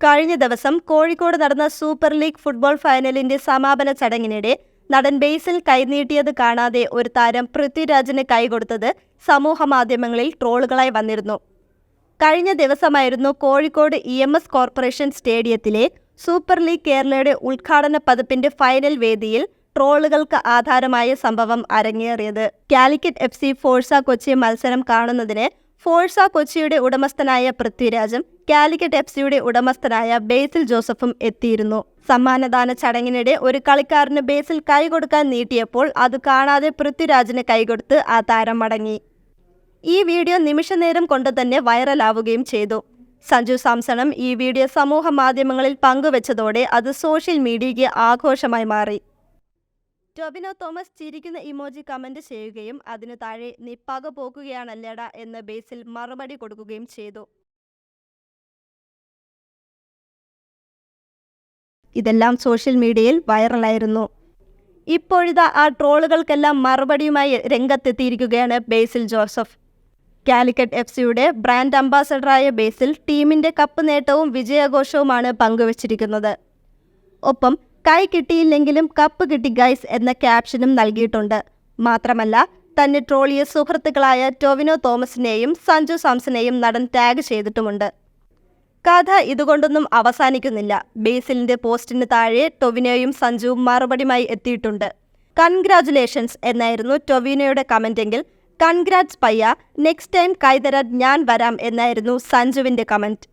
കഴിഞ്ഞ ദിവസം കോഴിക്കോട് നടന്ന സൂപ്പർ ലീഗ് ഫുട്ബോൾ ഫൈനലിന്റെ സമാപന ചടങ്ങിനിടെ നടൻ ബേസിൽ കൈനീട്ടിയത് കാണാതെ ഒരു താരം പൃഥ്വിരാജിന് കൈകൊടുത്തത് സമൂഹ മാധ്യമങ്ങളിൽ ട്രോളുകളായി വന്നിരുന്നു. കഴിഞ്ഞ ദിവസമായിരുന്നു Kozhikode E M S corporation സ്റ്റേഡിയത്തിലെ സൂപ്പർ ലീഗ് കേരളയുടെ ഉദ്ഘാടന പതിപ്പിന്റെ ഫൈനൽ വേദിയിൽ ട്രോളുകൾക്ക് ആധാരമായ സംഭവം അരങ്ങേറിയത്. Calicut F C Forca Kochi മത്സരം കാണുന്നതിന് ഫോഴ്സ കൊച്ചിയുടെ ഉടമസ്ഥനായ പൃഥ്വിരാജും കാലിക്കറ്റ് എഫ് സിയുടെ ഉടമസ്ഥനായ ബേസിൽ ജോസഫും എത്തിയിരുന്നു. സമ്മാനദാന ചടങ്ങിനിടെ ഒരു കളിക്കാരന് ബേസിൽ കൈ കൊടുക്കാൻ നീട്ടിയപ്പോൾ അത് കാണാതെ പൃഥ്വിരാജിന് കൈകൊടുത്ത് ആ താരം മടങ്ങി. ഈ വീഡിയോ നിമിഷനേരം കൊണ്ട് തന്നെ വൈറലാവുകയും ചെയ്തു. സഞ്ജു സാംസണും ഈ വീഡിയോ സമൂഹ മാധ്യമങ്ങളിൽ പങ്കുവച്ചതോടെ അത് സോഷ്യൽ മീഡിയയ്ക്ക് ആഘോഷമായി മാറി. ടൊബിനോ തോമസ് ചിരിക്കുന്ന ഇമോജി കമന്റ് ചെയ്യുകയും അതിനു താഴെ നീ പക പോക്കുകയാണല്ലേടാ എന്ന് ബേസിൽ മറുപടി കൊടുക്കുകയും ചെയ്തു. ഇതെല്ലാം സോഷ്യൽ മീഡിയയിൽ വൈറലായിരുന്നു. ഇപ്പോഴിതാ ആ ട്രോളുകൾക്കെല്ലാം മറുപടിയുമായി രംഗത്തെത്തിയിരിക്കുകയാണ് ബേസിൽ ജോസഫ്. കാലിക്കറ്റ് എഫ് സിയുടെ ബ്രാൻഡ് അംബാസഡറായ ബേസിൽ ടീമിന്റെ കപ്പ് നേട്ടവും വിജയാഘോഷവുമാണ് പങ്കുവച്ചിരിക്കുന്നത്. ഒപ്പം കൈ കിട്ടിയില്ലെങ്കിലും കപ്പ് കിട്ടി ഗൈസ് എന്ന ക്യാപ്ഷനും നൽകിയിട്ടുണ്ട്. മാത്രമല്ല തന്നെ ട്രോളിയ സുഹൃത്തുക്കളായ ടൊവിനോ തോമസിനെയും സഞ്ജു സാംസനെയും നടൻ ടാഗ് ചെയ്തിട്ടുമുണ്ട്. കഥ ഇതുകൊണ്ടൊന്നും അവസാനിക്കുന്നില്ല. ബേസിലിന്റെ പോസ്റ്റിന് താഴെ ടൊവിനോയും സഞ്ജുവും മറുപടിയുമായി എത്തിയിട്ടുണ്ട്. കൺഗ്രാചുലേഷൻസ് എന്നായിരുന്നു ടൊവിനോയുടെ കമന്റെങ്കിൽ കൺഗ്രാറ്റ്സ് പയ്യ നെക്സ്റ്റ് ടൈം കൈതരാൻ ഞാൻ വരാം എന്നായിരുന്നു സഞ്ജുവിന്റെ കമന്റ്.